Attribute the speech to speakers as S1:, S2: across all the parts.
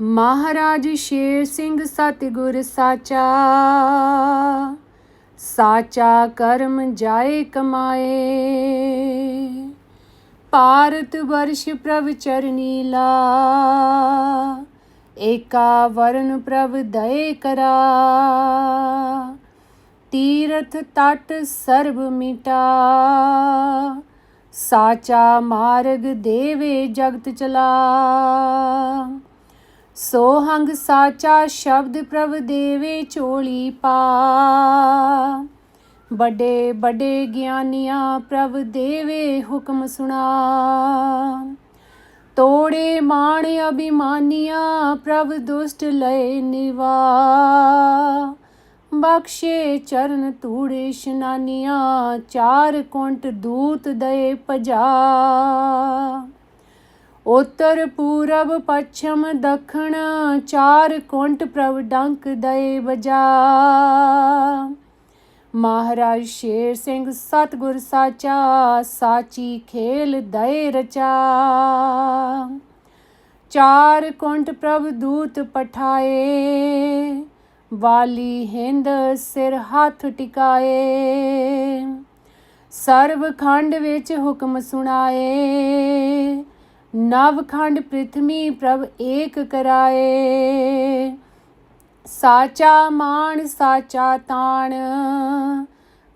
S1: ਮਹਾਰਾਜ ਸ਼ੇਰ ਸਿੰਘ ਸਤਿਗੁਰ ਸਾਚਾ ਸਾਚਾ ਕਰਮ ਜਾਏ ਕਮਾਏ। ਭਾਰਤ ਵਰਸ਼ ਪ੍ਰਭ ਚਰਨੀ ਲਾ, ਏਕਾ ਵਰਨ ਪ੍ਰਭ ਦਏ ਕਰਾ। ਤੀਰਥ ਤਟ ਸਰਬ ਮਿਟਾ, ਸਾਚਾ ਮਾਰਗ ਦੇਵੇ ਜਗਤ ਚਲਾ। ਸੋਹੰਗ ਸਾਚਾ ਸ਼ਬਦ ਪ੍ਰਭ ਦੇਵੇ ਚੋਲੀ ਪਾ। ਵੱਡੇ ਵੱਡੇ ਗਿਆਨੀਆਂ ਪ੍ਰਭ ਦੇਵੇ ਹੁਕਮ ਸੁਣਾ। ਤੋੜੇ ਮਾਣ ਅਭਿਮਾਨੀਆਂ ਪ੍ਰਭ ਦੁਸ਼ਟ ਲਏ ਨਿਵਾ। ਬਖਸ਼ੇ ਚਰਨ ਧੂੜੇ ਸ਼ਨਾਨੀਆਂ, ਚਾਰ ਕੁੰਟ ਦੂਤ ਦਏ ਭਜਾ। ਉੱਤਰ ਪੂਰਬ, ਪੱਛਮ, ਦੱਖਣ, ਚਾਰ ਕੁੰਟ ਪ੍ਰਭ ਡੰਕ ਦਏ ਬਜਾ ਮਹਾਰਾਜ ਸ਼ੇਰ ਸਿੰਘ ਸਤਗੁਰ ਸਾਚਾ, ਸਾਚੀ ਖੇਲ ਦਏ ਰਚਾ। ਚਾਰ ਕੁੰਟ ਪ੍ਰਭ ਦੂਤ ਪਠਾਏ, ਵਾਲੀ ਹਿੰਦ ਸਿਰ ਹੱਥ ਟਿਕਾਏ। ਸਰਬ ਖੰਡ ਵਿੱਚ ਹੁਕਮ ਸੁਣਾਏ ਨਵਖੰਡ ਪ੍ਰਿਥਵੀ ਪ੍ਰਭ ਏਕ ਕਰਾਏ। ਸਾਚਾ ਮਾਨ ਸਾਚਾ ਤਾਣ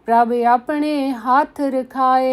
S1: ਪ੍ਰਭ ਆਪਣੇ ਹੱਥ ਰਖਾਏ।